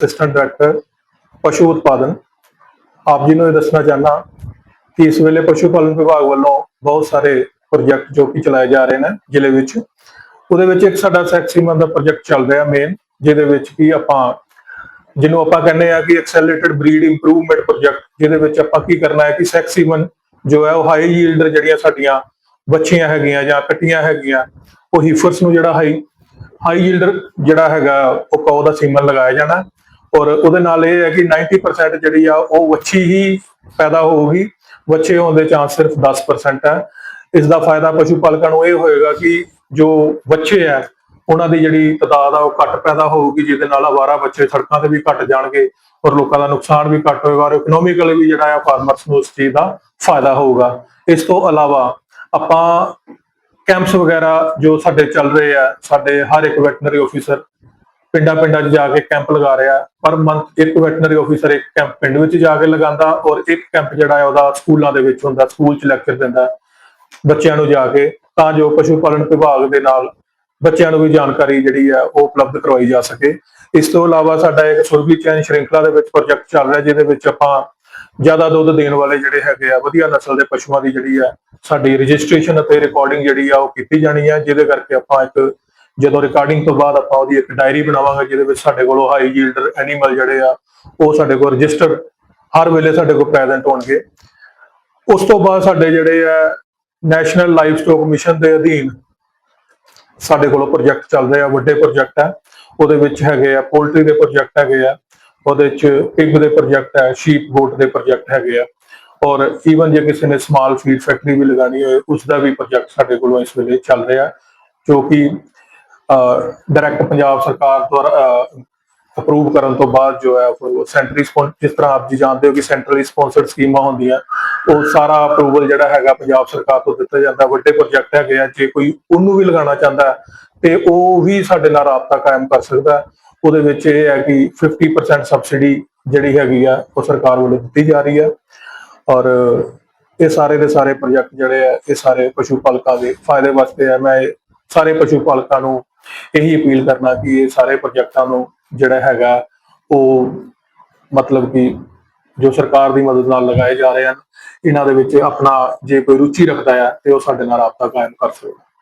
Assistant director ਪਸ਼ੂ ਉਤਪਾਦਨ। ਆਪ ਜੀ ਨੂੰ ਇਹ ਦੱਸਣਾ ਚਾਹਨਾ ਕਿ ਇਸ ਵੇਲੇ ਪਸ਼ੂ ਪਾਲਣ ਵਿਭਾਗ ਵੱਲੋਂ ਬਹੁਤ ਸਾਰੇ ਪ੍ਰੋਜੈਕਟ ਜੋ ਕਿ ਚਲਾਏ ਜਾ ਰਹੇ ਨੇ ਜ਼ਿਲ੍ਹੇ ਵਿੱਚ, ਉਹਦੇ ਵਿੱਚ ਇੱਕ ਸਾਡਾ ਸੈਕਸੀਮਨ ਦਾ ਪ੍ਰੋਜੈਕਟ ਚੱਲ ਰਿਹਾ ਮੇਨ ਜਿਹਦੇ ਵਿੱਚ ਕਿ ਆਪਾਂ, ਜਿਹਨੂੰ ਆਪਾਂ ਕਹਿੰਦੇ ਆ ਕਿ ਐਕਸੈਲਰੇਟਡ ਬਰੀਡ ਇੰਪਰੂਵਮੈਂਟ ਪ੍ਰੋਜੈਕਟ ਜਿਹਦੇ ਵਿੱਚ ਆਪਾਂ ਕੀ ਕਰਨਾ ਹੈ ਕਿ ਸੈਕਸੀਮਨ ਜੋ ਹੈ ਉਹ ਹਾਈ ਯੀਲਡਰ ਜਿਹੜੀਆਂ ਸਾਡੀਆਂ ਬੱਚੀਆਂ ਹੈਗੀਆਂ ਜਾਂ ਕੱਟੀਆਂ ਹੈਗੀਆਂ, ਉਹ ਹੀਫਰਸ ਨੂੰ ਜਿਹੜਾ ਹਾਈ ਹਾਈ ਯੀਲਡਰ ਜਿਹੜਾ ਹੈਗਾ, ਉਹ ਕੋ ਦਾ ਸੀਮਨ ਲਗਾਇਆ ਜਾਣਾ। ਔਰ ਉਹਦੇ ਨਾਲ ਇਹ ਹੈ ਕਿ 90% ਜਿਹੜੀ ਆ, ਉਹ ਵੱਛੀ ਹੀ ਪੈਦਾ ਹੋਊਗੀ। ਬੱਚੇ ਹੋਣ ਦੇ ਚਾਂਸ ਸਿਰਫ 10% ਹੈ। ਇਸ ਦਾ ਫਾਇਦਾ ਪਸ਼ੂ ਪਾਲਕਾਂ ਨੂੰ ਇਹ ਹੋਏਗਾ ਕਿ ਜੋ ਬੱਚੇ ਆ ਉਹਨਾਂ ਦੀ ਜਿਹੜੀ ਤਦਾਦ ਆ, ਉਹ ਘੱਟ ਪੈਦਾ ਹੋਊਗੀ, ਜਿਹਦੇ ਨਾਲ ਆਵਾਰਾ ਬੱਚੇ ਸੜਕਾਂ ਤੇ ਵੀ ਘੱਟ ਜਾਣਗੇ ਔਰ ਲੋਕਾਂ ਦਾ ਨੁਕਸਾਨ ਵੀ ਘੱਟ ਹੋਏਗਾ ਔਰ ਇਕਨੋਮਿਕਲੀ ਵੀ ਜਿਹੜਾ ਆ ਫਾਰਮਰਸ ਨੂੰ ਉਸ ਚੀਜ਼ ਦਾ ਫਾਇਦਾ ਹੋਊਗਾ। ਇਸ ਤੋਂ ਇਲਾਵਾ ਆਪਾਂ ਕੈਂਪਸ ਵਗੈਰਾ ਜੋ ਸਾਡੇ ਚੱਲ ਰਹੇ ਆ, ਸਾਡੇ ਹਰ ਇੱਕ ਵੈਟਨਰੀ ਆਫੀਸਰ ਪਿੰਡਾਂ ਪਿੰਡਾਂ 'ਚ ਜਾ ਕੇ ਕੈਂਪ ਲਗਾ ਰਿਹਾ। ਪਰ ਮੰਥ ਇੱਕ ਵੈਟਰਨਰੀ ਆਫੀਸਰ ਇੱਕ ਕੈਂਪ, ਪਿੰਡ ਵਿੱਚ ਜਾ ਕੇ ਲਗਾਉਂਦਾ ਔਰ ਇੱਕ ਕੈਂਪ ਜਿਹੜਾ ਹੈ ਉਹਦਾ ਸਕੂਲਾਂ ਦੇ ਵਿੱਚ ਹੁੰਦਾ, ਸਕੂਲ 'ਚ ਲੈਕਚਰ ਦਿੰਦਾ ਬੱਚਿਆਂ ਨੂੰ ਜਾ ਕੇ। ਤਾਂ ਜੋ ਪਸ਼ੂ ਪਾਲਣ ਵਿਭਾਗ ਦੇ ਨਾਲ ਬੱਚਿਆਂ ਨੂੰ ਵੀ ਜਾਣਕਾਰੀ ਜਿਹੜੀ ਹੈ ਉਹ ਉਪਲਬਧ ਕਰਵਾਈ ਜਾ ਸਕੇ। ਇਸ ਤੋਂ ਇਲਾਵਾ ਸਾਡਾ ਇੱਕ ਸੁਰਗੀ ਚੈਨ ਸ਼੍ਰਿੰਖਲਾ ਦੇ ਵਿੱਚ ਪ੍ਰੋਜੈਕਟ ਚੱਲ ਰਿਹਾ, ਜਿਹਦੇ ਵਿੱਚ ਆਪਾਂ ਜ਼ਿਆਦਾ ਦੁੱਧ ਦੇਣ ਵਾਲੇ ਜਿਹੜੇ ਹੈਗੇ ਆ, ਵਧੀਆ ਨਸਲ ਦੇ ਪਸ਼ੂਆਂ ਦੀ ਜਿਹੜੀ ਹੈ ਸਾਡੀ ਰਜਿਸਟ੍ਰੇਸ਼ਨ ਅਤੇ ਰਿਕਾਰਡਿੰਗ ਜਿਹੜੀ ਆ ਉਹ ਕੀਤੀ ਜਾਣੀ ਹੈ, ਜਿਹਦੇ ਕਰਕੇ ਆਪਾਂ ਇੱਕ ਜਦੋਂ ਰਿਕਾਰਡਿੰਗ ਤੋਂ ਬਾਅਦ ਆਪਾਂ ਉਹਦੀ ਇੱਕ ਡਾਇਰੀ ਬਣਾਵਾਂਗੇ, ਜਿਹਦੇ ਵਿੱਚ ਸਾਡੇ ਕੋਲ ਹਾਈ ਯੀਲਡਰ ਐਨੀਮਲ ਜਿਹੜੇ ਆ, ਉਹ ਸਾਡੇ ਕੋਲ ਰਜਿਸਟਰਡ ਹਰ ਵੇਲੇ ਸਾਡੇ ਕੋਲ ਪ੍ਰੈਜ਼ੈਂਟ ਹੋਣਗੇ। ਉਸ ਤੋਂ ਬਾਅਦ ਸਾਡੇ ਜਿਹੜੇ ਆ ਨੈਸ਼ਨਲ ਲਾਈਵ ਸਟਾਕ ਮਿਸ਼ਨ ਦੇ ਅਧੀਨ ਸਾਡੇ ਕੋਲ ਪ੍ਰੋਜੈਕਟ ਚੱਲ ਰਹੇ ਆ ਵੱਡੇ ਪ੍ਰੋਜੈਕਟ ਆ। ਉਹਦੇ ਵਿੱਚ ਹੈਗੇ ਆ ਪੋਲਟਰੀ ਦੇ ਪ੍ਰੋਜੈਕਟ ਹੈਗੇ ਆ, ਉਹਦੇ ਚ ਪਿਗ ਦੇ ਪ੍ਰੋਜੈਕਟ ਹੈ ਸ਼ੀਪ ਗੋਟ ਦੇ ਪ੍ਰੋਜੈਕਟ ਹੈਗੇ ਆ। ਔਰ ਈਵਨ ਜੇ ਕਿਸੇ ਨੇ ਸਮਾਲ ਫੀਡ ਫੈਕਟਰੀ ਵੀ ਲਗਾਣੀ ਹੋਏ ਉਸ ਦਾ ਵੀ ਪ੍ਰੋਜੈਕਟ ਸਾਡੇ ਕੋਲੋਂ ਇਸ ਵੇਲੇ ਚੱਲ ਰਿਹਾ, ਜੋ ਕਿ ਡਾਇਰੈਕਟ ਪੰਜਾਬ ਸਰਕਾਰ ਦੁਆਰਾ ਅਪਰੂਵ ਕਰਨ ਤੋਂ ਬਾਅਦ ਜੋ ਹੈ ਉਹ ਸੈਂਟਰੀ ਸਪੌਂਸ ਜਿਸ ਤਰ੍ਹਾਂ ਆਪ ਜੀ ਜਾਣਦੇ ਹੋ ਕਿ ਸੈਂਟਰਲੀ ਸਪਾਂਸਰਡ ਸਕੀਮਾਂ ਹੁੰਦੀਆਂ ਉਹ ਸਾਰਾ ਅਪਰੂਵਲ ਜਿਹੜਾ ਹੈਗਾ ਪੰਜਾਬ ਸਰਕਾਰ ਤੋਂ ਦਿੱਤਾ ਜਾਂਦਾ ਵੱਡੇ ਪ੍ਰੋਜੈਕਟ ਹੈਗੇ ਆ ਜੇ ਕੋਈ ਉਹਨੂੰ ਵੀ ਲਗਾਉਣਾ ਚਾਹੁੰਦਾ ਹੈ, ਤੇ ਉਹ ਵੀ ਸਾਡੇ ਨਾਲ ਰਾਬਤਾ ਕਾਇਮ ਕਰ ਸਕਦਾ ਉਹਦੇ ਵਿੱਚ ਇਹ ਹੈ ਕਿ 50% ਸਬਸਿਡੀ ਜਿਹੜੀ ਹੈਗੀ ਆ ਉਹ ਸਰਕਾਰ ਵੱਲੋਂ ਦਿੱਤੀ ਜਾ ਰਹੀ ਹੈ। ਔਰ ਇਹ ਸਾਰੇ ਦੇ ਸਾਰੇ ਪ੍ਰੋਜੈਕਟ ਜਿਹੜੇ ਆ ਇਹ ਸਾਰੇ ਪਸ਼ੂ ਪਾਲਕਾਂ ਦੇ ਫਾਇਦੇ ਵਾਸਤੇ ਆ। ਮੈਂ ਸਾਰੇ ਪਸ਼ੂ ਪਾਲਕਾਂ ਨੂੰ ਇਹੀ ਅਪੀਲ ਕਰਨਾ ਕਿ ਇਹ ਸਾਰੇ ਪ੍ਰੋਜੈਕਟਾਂ ਨੂੰ ਜਿਹੜਾ ਹੈਗਾ ਉਹ ਮਤਲਬ ਕਿ ਜੋ ਸਰਕਾਰ ਦੀ ਮਦਦ ਨਾਲ ਲਗਾਏ ਜਾ ਰਹੇ ਹਨ, ਇਹਨਾਂ ਦੇ ਵਿੱਚ ਆਪਣਾ ਜੇ ਕੋਈ ਰੁਚੀ ਰੱਖਦਾ ਹੈ ਤੇ ਉਹ ਸਾਡੇ ਨਾਲ ਰਾਬਤਾ ਕਾਇਮ ਕਰ ਸਕਦਾ